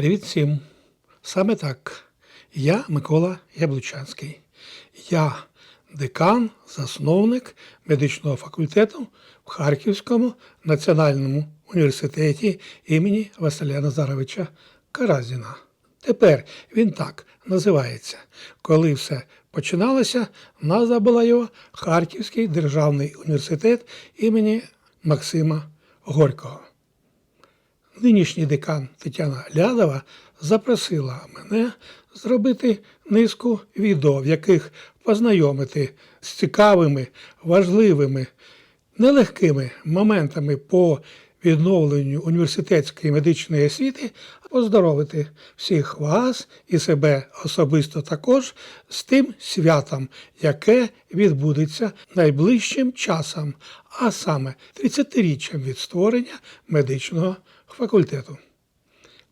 Привіт всім! Саме так. Я Микола Яблучанський. Я декан, засновник медичного факультету в Харківському національному університеті імені Василя Назаровича Каразіна. Тепер він так називається. Коли все починалося, назва була його Харківський державний університет імені Максима Горького. Нинішній декан Тетяна Лядова запросила мене зробити низку відео, в яких познайомити з цікавими, важливими, нелегкими моментами по відновленню університетської медичної освіти, поздоровити всіх вас і себе особисто також з тим святом, яке відбудеться найближчим часом, а саме 30-річчям від створення медичного факультету.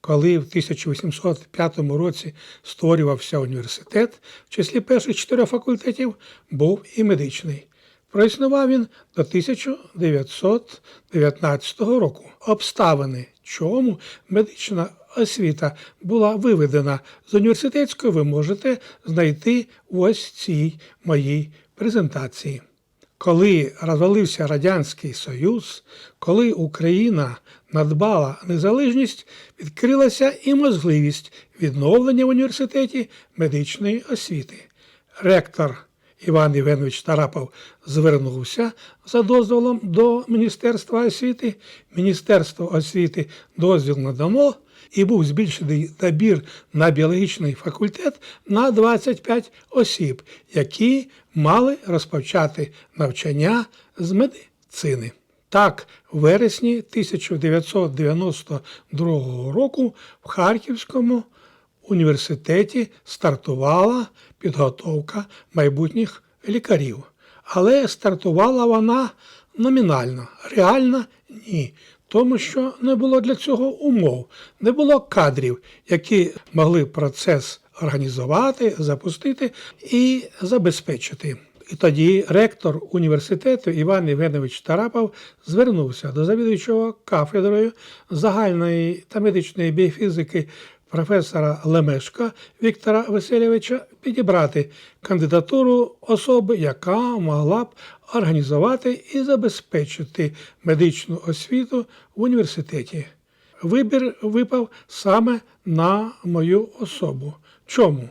Коли в 1805 році створювався університет, в числі перших чотирьох факультетів був і медичний. Проіснував він до 1919 року. Обставини, чому медична освіта була виведена з університетської, ви можете знайти ось цій моїй презентації. Коли розвалився Радянський Союз, коли Україна надбала незалежність, відкрилася і можливість відновлення в університеті медичної освіти. Ректор Іван Євгенович Тарапов звернувся за дозволом до Міністерства освіти. Міністерство освіти дозвіл надано і був збільшений набір на біологічний факультет на 25 осіб, які мали розпочати навчання з медицини. Так, в вересні 1992 року в Харківському університеті стартувала підготовка майбутніх лікарів. Але стартувала вона номінально, реально ні. Тому що не було для цього умов, не було кадрів, які могли процес організувати, запустити і забезпечити. І тоді ректор університету Іван Євгенович Тарапов звернувся до завідуючого кафедрою загальної та медичної біофізики професора Лемешка Віктора Васильовича підібрати кандидатуру особи, яка могла б організувати і забезпечити медичну освіту в університеті. Вибір випав саме на мою особу. Чому?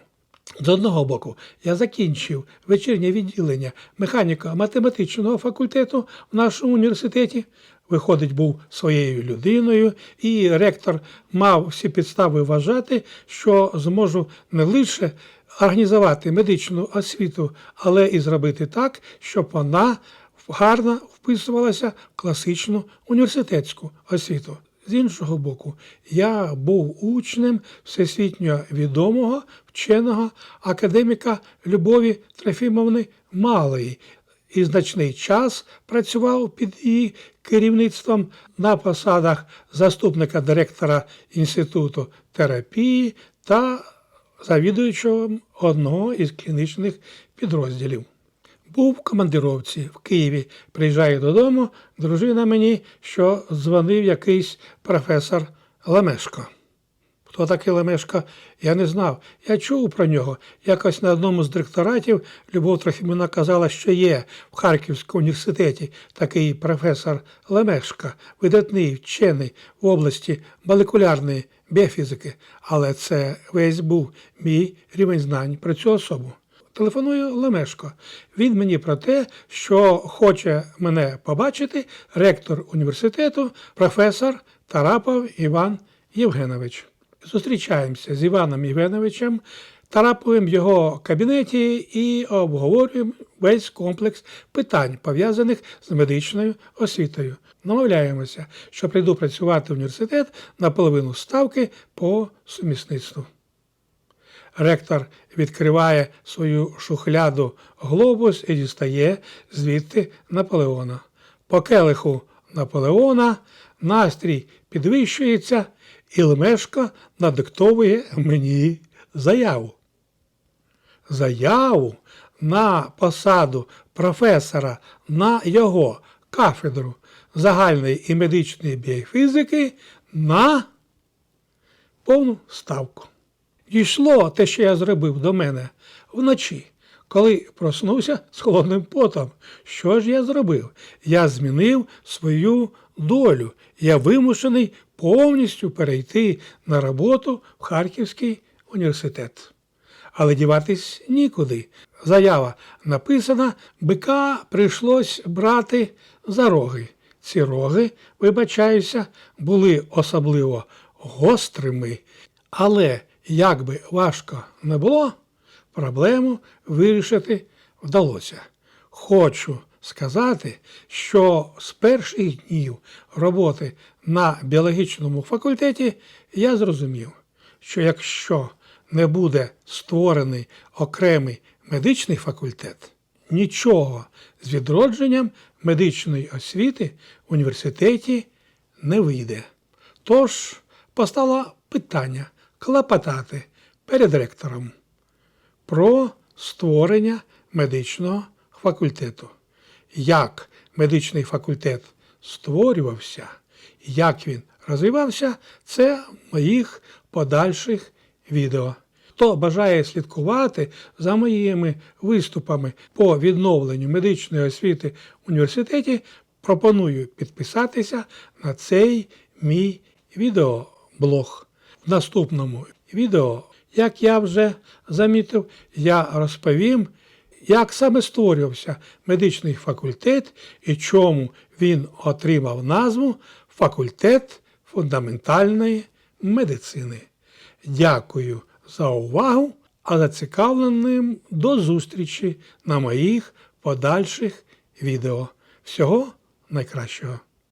З одного боку, я закінчив вечірнє відділення механіко-математичного факультету в нашому університеті. Виходить, був своєю людиною, і ректор мав всі підстави вважати, що зможу не лише організувати медичну освіту, але і зробити так, щоб вона гарно вписувалася в класичну університетську освіту. З іншого боку, я був учнем всесвітньо відомого вченого академіка Любові Трофімовни Малої і значний час працював під її керівництвом на посадах заступника директора Інституту терапії та завідуючого одного із клінічних підрозділів. Був в командировці в Києві, приїжджаю додому, дружина мені, що дзвонив якийсь професор Лемешко. Хто такий Лемешко, я не знав. Я чув про нього. Якось на одному з директоратів Любов Трохимівна казала, що є в Харківському університеті такий професор Лемешко, видатний вчений в області молекулярної біофізики. Але це весь був мій рівень знань про цю особу. Телефоную Лемешко. Він мені про те, що хоче мене побачити ректор університету, професор Тарапов Іван Євгенович. Зустрічаємося з Іваном Євгеновичем Тараповим в його кабінеті і обговорюємо весь комплекс питань, пов'язаних з медичною освітою. Намовляємося, що прийду працювати в університет на половину ставки по сумісництву. Ректор відкриває свою шухляду глобус і дістає звідти Наполеона. По келиху Наполеона настрій підвищується, і Лемешко надиктовує мені заяву. Заяву на посаду професора на його кафедру загальної і медичної біофізики на повну ставку. Дійшло те, що я зробив до мене вночі, коли проснувся з холодним потом. Що ж я зробив? Я змінив свою долю. Я вимушений повністю перейти на роботу в Харківський університет. Але діватись нікуди. Заява написана, бика прийшлось брати за роги. Ці роги, вибачаюся, були особливо гострими, але як би важко не було, проблему вирішити вдалося. Хочу сказати, що з перших днів роботи на біологічному факультеті я зрозумів, що якщо не буде створений окремий медичний факультет, нічого з відродженням медичної освіти в університеті не вийде. Тож постало питання клопотати перед ректором про створення медичного факультету. Як медичний факультет створювався, як він розвивався, це в моїх подальших відео. Хто бажає слідкувати за моїми виступами по відновленню медичної освіти в університеті, пропоную підписатися на цей мій відеоблог. Наступному відео, як я вже замітив, я розповім, як саме створювався медичний факультет і чому він отримав назву Факультет фундаментальної медицини. Дякую за увагу, а зацікавленим до зустрічі на моїх подальших відео. Всього найкращого!